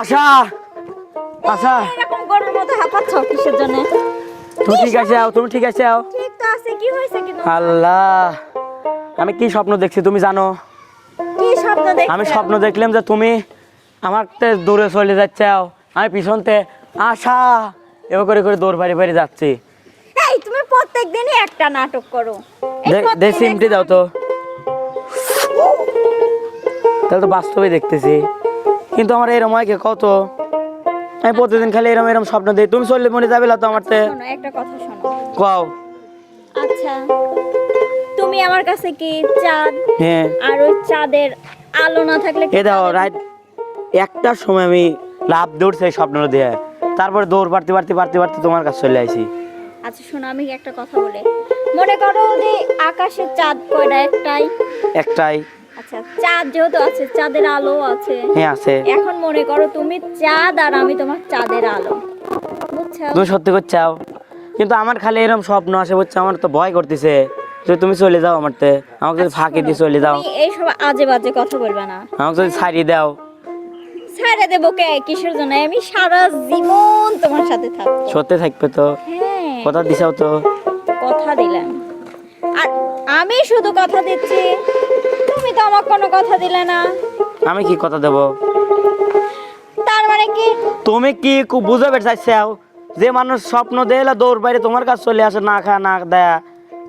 আশা আশা। এরকম গরুর মতো হাঁপাচ্ছ কিসের জন্য? তুমি ঠিক আছে আও তুমি ঠিক আছে আও। ঠিক তো আছে কি হয়েছে কি আল্লাহ আমি কি স্বপ্ন দেখছি তুমি জানো? কি স্বপ্ন দেখছ আমি স্বপ্ন দেখলাম যে তুমি আমার দূরে চলে যাচ্ছে আমি পিছনতে আশা এবার করে করে দৌড় বাড়ি বাড়ি যাচ্ছি। এই তুমি প্রত্যেক দিনই একটা নাটক করো। এই সিমটি দাও তো। তাহলে তো বাস্তবে দেখতেছি। কিন্তু আমার এরম হয় কত আমি প্রতিদিন খালি এরম এরম স্বপ্ন দিই তুমি চললে মনে যাবে না তো আমার একটা কথা শোনো। কও। আচ্ছা তুমি আমার কাছে কি চাঁদ হ্যাঁ। আর ওই চাঁদের আলো না থাকলে কি এ দাও রাত একটার সময় আমি লাভ দৌড়ছে এই স্বপ্নটা দিয়ে। তারপরে দৌড় বাড়তে বাড়তে বাড়তে বাড়তে তোমার কাছে চলে আসি আচ্ছা শোনো আমি একটা কথা বলে। মনে করো যে আকাশে চাঁদ কয়টা একটাই। একটাই। আচ্ছা চাঁদ যেহেতু আছে চাঁদের আলো আছে। হ্যাঁ আছে। এখন মনে করো তুমি চাঁদ আর আমি তোমার চাঁদের আলো। বুঝছ? তুমি সত্যি করে চাও কিন্তু আমার খালি এরকম স্বপ্ন আসে বুঝছ? আমার তো ভয় করতেছে। যদি তুমি চলে যাও আমার তে আমাকে যদি ফাঁকি দিয়ে চলে যাও। তুমি এইসব আজে বাজে কথা বলবে না। আমাকে যদি ছাড়িয়ে দাও। ছেড়ে দেবো কে? কিসের জন্য? আমি সারা জীবন তোমার সাথে থাকব। সত্যি থাকবে তো। হ্যাঁ। কথা দিছাও তো। কথা দিলাম। আর আমি শুধু কথা দিচ্ছি তো আমার কোনো কথা দিলে না। আমি কি কথা দেবো? তার মানে কি? তুমি কি বুঝাবে চাইছাও যে মানুষ স্বপ্ন দেলা দৌড় বাইরে তোমার কাছে চলে আসে না খা না দেয়া?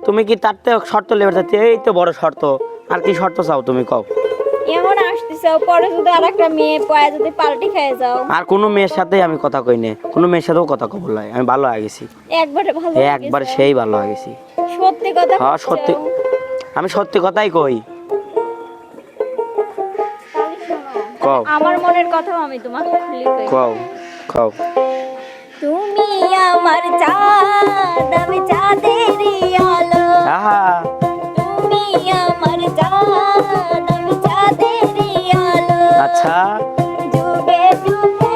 তুমি কি তার থেকে শর্ত লেবে চাচ্ছি এই তো বড় শর্ত। আর কি শর্ত চাও তুমি কও? এমন আসতেছে পরে যদি আর একটা মেয়ে পায়ে যদি পাল্টি খেয়ে যাও। আর কোনো মেয়ের সাথে আমি কথা কই নে। কোনো মেয়ের সাথেও কথা কব লাই আমি ভালো হয়ে গেছি। একবারে ভালো একবার সেই ভালো হয়ে গেছি। সত্যি কথা হ্যাঁ সত্যি আমি সত্যি কথাই কই। কও। আমার মনের কথাও আমি তোমাকে কও কও তুমি আমার চাঁদ আমি চাঁদেরই আলো। আহা। তুমি আমার চাঁদ আমি চাঁদেরই আলো। আচ্ছা। যুগে যুগে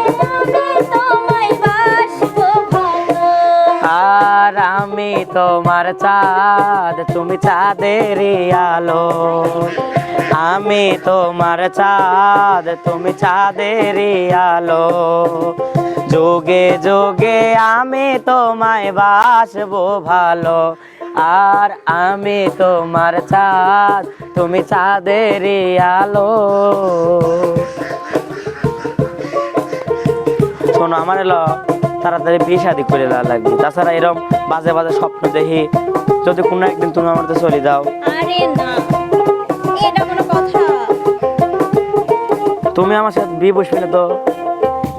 তোমায় বাসবো ভালো। আর আমি তোমার চাঁদ তুমি চাঁদের আলো। আমি তোমার চাঁদ, তুমি চাঁদের আলো। যোগে যোগে আমি তোমায় বাসবো ভালো। আর আমি তোমার চাঁদ, তুমি চাঁদের আলো। শোনো, আমার এলো তাড়াতাড়ি বিয়ে শাদি করে দেওয়া লাগবে। তাছাড়া এরকম বাজে বাজে স্বপ্ন দেখি যদি কোনো একদিন তুমি আমার চলে যাও। আরে না। তুমি আমার সাথে বিয়ে বসবে না তো?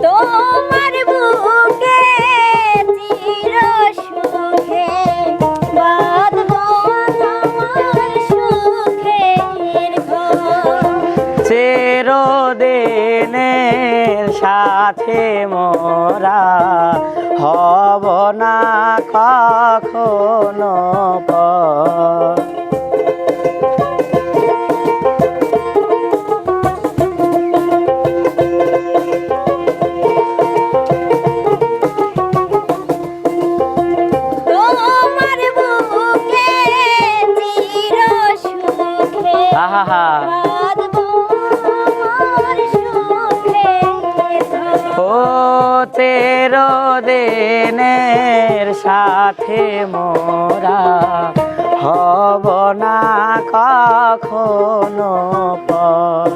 তোমার বুকে চির সুখে বাঁধবো আমার সুখের চিরদিনের সাথে মোরা হব না কখনো পর। ও তেরো দিনের সাথে মোরা হব না কখনো পর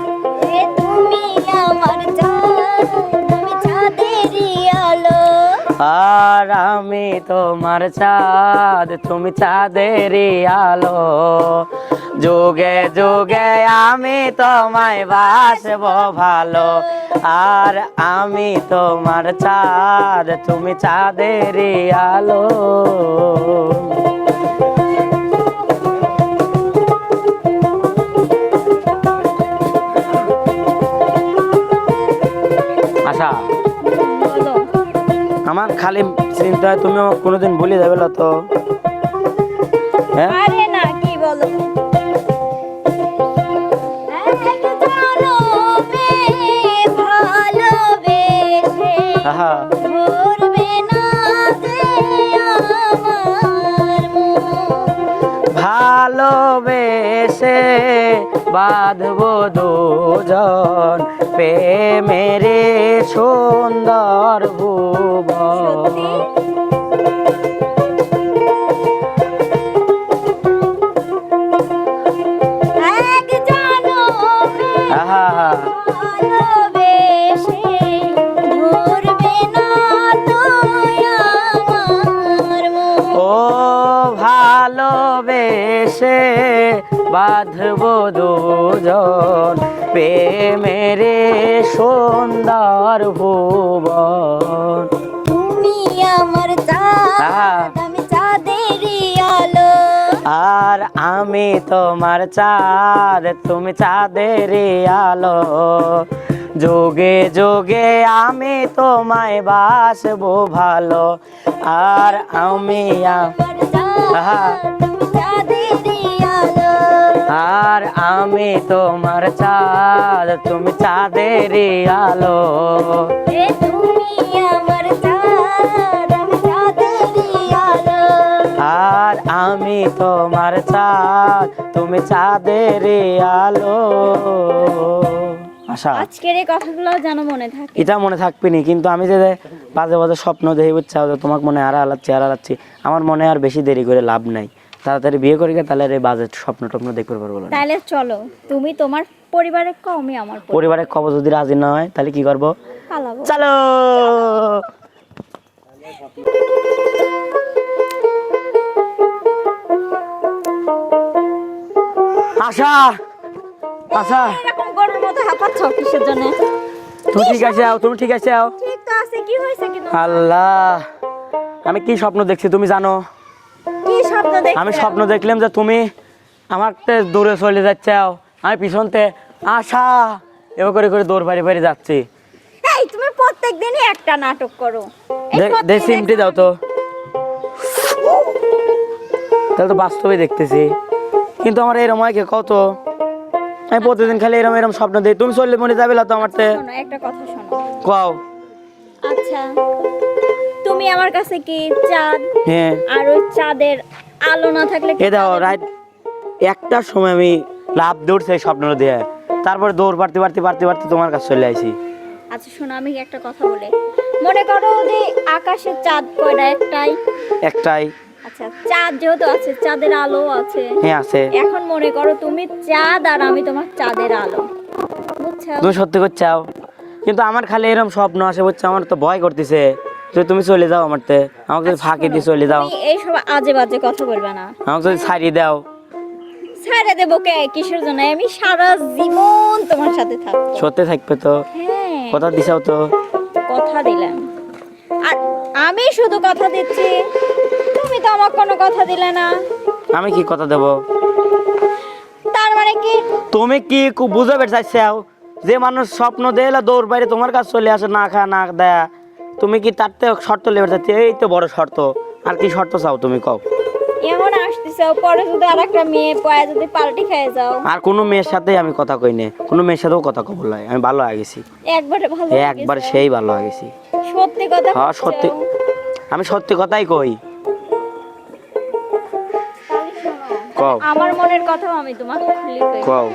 তুমি আমার আর আমি তোমার চাঁদ, তুমি চাঁদের আলো। যুগে যুগে আমি তোমায় বাসব ভালো। আর আমি তোমার চাঁদ, তুমি চাঁদের আলো। আমার খালি চিন্তা হয় তুমি আমাকে কোনোদিন ভুলে যাবে না তো। হ্যাঁ? আরে না কি বলো? এক ভালোবেসে বাঁধবো দুজন। প্রেমেরে সুন্দর ভুবন। হা এক বাঁধব দুজন প্রেমেরে সুন্দর ভুবন। তুমি আমার চাঁদ আমি চাঁদেরই আলো। আর আমি তোমার চাঁদ তুমি চাঁদের আলো। যোগে যোগে আমি তোমায় বাসবো ভালো আর আমি আর আমি তোমার চাঁদ তুমি চাঁদের আলো। আর আমি তোমার চাঁদ তুমি চাঁদের আলো। আশা। আজকের এই কথাগুলো যেন মনে থাকে। এটা মনে থাকবে নি কিন্তু আমি যে বাজে বাজে স্বপ্ন দেখি বুঝছ? যে তোমাকে মনে আর হালাচ্ছি আর হালাচ্ছি। আমার মনে আর বেশি দেরি করে লাভ নাই। তাড়াতাড়ি বিয়ে করি তাহলে এই বাজে স্বপ্ন টপ্ন দেখতে পারব না। তাহলে চলো তুমি তোমার পরিবারের কও আমি আমার পরিবার পরিবারের খবর যদি রাজি না হয় তাহলে কি করব? পালাবো। চলো! আশা আশা। এরকম গরুর মতো হাঁপাচ্ছ কিসের জন্য? তুমি ঠিক আছে আও তুমি ঠিক আছে আও। ঠিক তো আছে কি হয়েছে কিন্তু আল্লাহ আমি কি স্বপ্ন দেখছি তুমি জানো? কি আমি স্বপ্ন দেখলাম। যে তুমি আমার তে দূরে চলে যাচ্ছে আমি পিছনতে আশা এবার করে করে দৌড় বাড়ি বাড়ি যাচ্ছি। এই তুমি প্রত্যেক দিনই একটা নাটক করো। দে- সিমটি দাও তো। তাহলে তো বাস্তবে দেখতেছি। কিন্তু আমার এরম হয় কে কত আমি প্রতিদিন খালি এরম এরম স্বপ্ন দিই তুমি চললে মনে যাবে না তো আমার একটা কথা শোনো। কও। আচ্ছা। তুমি আমার কাছে কি চাঁদ হ্যাঁ। আর ওই চাঁদের আলো না থাকলে কি এ দাও রাইট। একটার সময় আমি লাভ দৌড়ছি এই স্বপ্নটা দিয়ে তারপরে দৌড় বাড়তে বাড়তে বাড়তে বাড়তে তোমার কাছে চলে আসি আচ্ছা শোনো আমি একটা কথা বলে। মনে করো যে আকাশের চাঁদ কয়টা একটাই। একটাই। আচ্ছা চাঁদ যেহেতু আছে চাঁদের আলো আছে। হ্যাঁ আছে। এখন মনে করো তুমি চাঁদ আর আমি তোমার চাঁদের আলো। বুঝছ? তুমি সত্যি করে চাও কিন্তু আমার খালি এরকম স্বপ্ন আসে বুঝছ? আমার তো ভয় করতেছে। যদি তুমি চলে যাও আমাকে যদি ফাঁকি দিয়ে চলে যাও। এই সব আজে বাজে কথা বলবে না। আমাকে যদি ছাড়িয়ে দাও। ছেড়ে দেবো কে? কিসের জন্য? আমি সারা জীবন তোমার সাথে থাকব। সত্যি থাকবে তো। হ্যাঁ। কথা দিছাও তো। কথা দিলাম। আর আমি শুধু কথা দিচ্ছি। তুমি তো আমার কোনো কথা দিলে না। আমি কি কথা দেবো? তার মানে কি? তুমি কি খুব বুঝাবে চাইছাও? যে মানুষ স্বপ্ন দেলা দৌড় বাইরে তোমার কাছে চলে আসে না খা না দেয়া। তুমি কি তার থেকে শর্ত লেবে চাচ্ছি এই তো বড় শর্ত। আর কি শর্ত চাও তুমি কও? এমন আসতেছে পরে যদি আর একটা মেয়ে পায়ে যদি পাল্টি খেয়ে যাও। আর কোনো মেয়ের সাথে আমি কথা কই নে। কোনো মেয়ের সাথেও কথা কব লাই আমি ভালো হয়ে গেছি। একবারে ভালো লেগেছে। একবার সেই ভালো হয়ে গেছি। সত্যি কথা হ্যাঁ, সত্যি। আমি সত্যি কথাই কই। কও। আমার মনের কথাও আমি তোমাকে খুলে কই। কও।